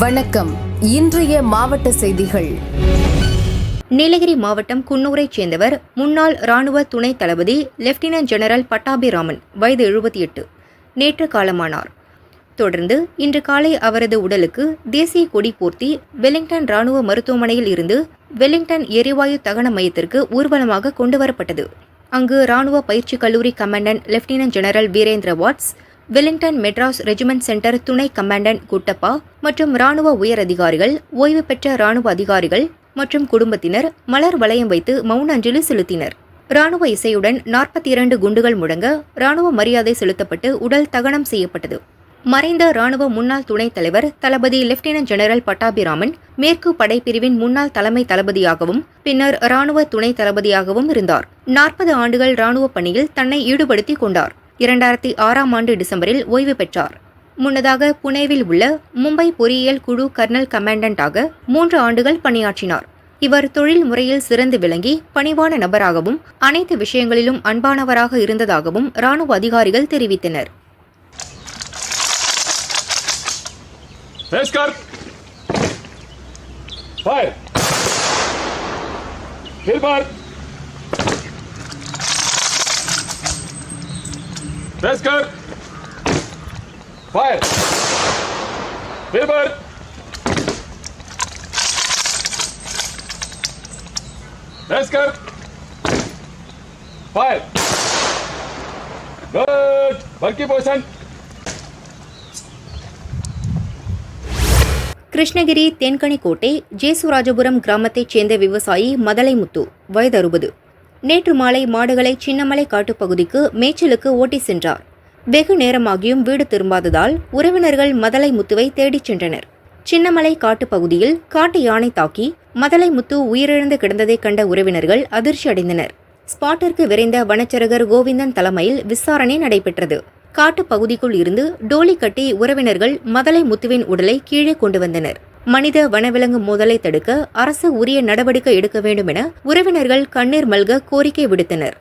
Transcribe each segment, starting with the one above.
வணக்கம். இன்றைய மாவட்ட செய்திகள். நீலகிரி மாவட்டம் குன்னூரைச் சேர்ந்தவர் முன்னாள் ராணுவ துணை தளபதி லெப்டினன்ட் ஜெனரல் பட்டாபிராமன் வயது எழுபத்தி எட்டு நேற்று காலமானார். தொடர்ந்து இன்று காலை அவரது உடலுக்கு தேசிய கொடி போர்த்தி வெலிங்டன் ராணுவ மருத்துவமனையில் இருந்து வெலிங்டன் எரிவாயு தகன மையத்திற்கு ஊர்வலமாக கொண்டுவரப்பட்டது அங்கு ராணுவ பயிற்சி கல்லூரி commandant lieutenant general Virendra Watts Wellington Madras regiment centre துணை கமாண்டன்ட் குட்டப்பா மற்றும் ராணுவ உயர் அதிகாரிகள் ஓய்வு பெற்ற ராணுவ அதிகாரிகள் மற்றும் குடும்பத்தினர் மலர் வளையம் வைத்து மௌன அஞ்சலி செலுத்தினர். ராணுவ இசையுடன் நாற்பத்தி இரண்டு குண்டுகள் முழங்க ராணுவ மரியாதை செலுத்தப்பட்டு உடல் தகனம் செய்யப்பட்டது. மறைந்த ராணுவ முன்னாள் துணைத் தலைவர் தளபதி லெப்டினன்ட் ஜெனரல் பட்டாபிராமன் மேற்கு படைப்பிரிவின் முன்னாள் தலைமை தளபதியாகவும் பின்னர் ராணுவ துணை தளபதியாகவும் இருந்தார். நாற்பது ஆண்டுகள் ராணுவ பணியில் தன்னை ஈடுபடுத்திக் கொண்டார். இரண்டாயிரத்தி ஆறாம் ஆண்டு டிசம்பரில் ஓய்வு பெற்றார் முன்னதாக புனேவில் உள்ள மும்பை பொறியியல் குழு கர்னல் கமாண்டண்டாக மூன்று ஆண்டுகள் பணியாற்றினார் இவர் தொழில் முறையில் சிறந்து விளங்கி பணிவான நபராகவும் அனைத்து விஷயங்களிலும் அன்பானவராக இருந்ததாகவும் ராணுவ அதிகாரிகள் தெரிவித்தனர் Fire. Hilbert! Mesker! Fire! Wilbur! Mesker! Fire! Good! Bulky position! Krishnagiri Denkanikottai ஜேசுராஜபுரம் கிராமத்தைச் சேர்ந்த விவசாயி மதலைமுத்து வயது அறுபது நேற்று மாலை மாடுகளை சின்னமலை காட்டுப் பகுதிக்கு மேய்ச்சலுக்கு ஓட்டி சென்றார். வெகு நேரமாகியும் வீடு திரும்பாததால் உறவினர்கள் மதலை முத்துவை தேடிச் சென்றனர். சின்னமலை காட்டுப் பகுதியில் காட்டு யானை தாக்கி மதலை முத்து உயிரிழந்து கிடந்ததைக் கண்ட உறவினர்கள் அதிர்ச்சி அடைந்தனர். ஸ்பாட்டிற்கு விரைந்த வனச்சரகர் கோவிந்தன் தலைமையில் விசாரணை நடைபெற்றது. காட்டுப் பகுதிக்குள் இருந்து டோலி கட்டி உறவினர்கள் மதலை முத்துவின் உடலை கீழே கொண்டு வந்தனர். மனித வனவிலங்கு மோதலை தடுக்க அரசு உரிய நடவடிக்கை எடுக்க வேண்டும் என உறவினர்கள் கண்ணீர் மல்க கோரிக்கை விடுத்தனர்.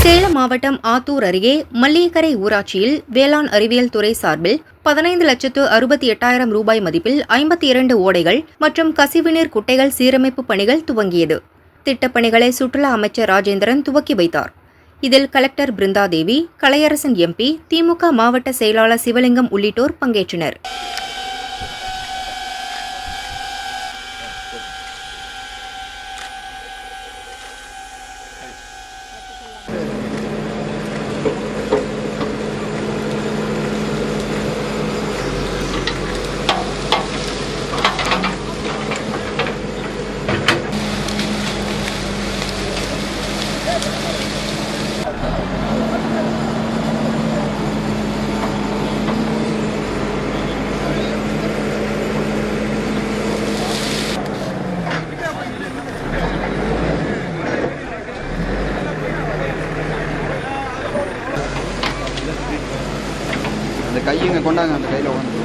சேலம் மாவட்டம் ஆத்தூர் அருகே மல்லியக்கரை ஊராட்சியில் வேளாண் அறிவியல் துறை சார்பில் பதினைந்து லட்சத்து அறுபத்தி எட்டாயிரம் ரூபாய் மதிப்பில் ஐம்பத்தி இரண்டு ஓடைகள் மற்றும் கசிவுநீர் குட்டைகள் சீரமைப்பு பணிகள் துவங்கியது. திட்டப்பணிகளை சுற்றுலா அமைச்சர் ராஜேந்திரன் துவக்கி வைத்தார். இதில் கலெக்டர் பிருந்தாதேவி கலையரசன் எம்பி திமுக மாவட்ட செயலாளர் சிவலிங்கம் உள்ளிட்டோர் பங்கேற்றனர். அந்த கையுங்க கொண்டாங்க அந்த கையில் உட்காந்து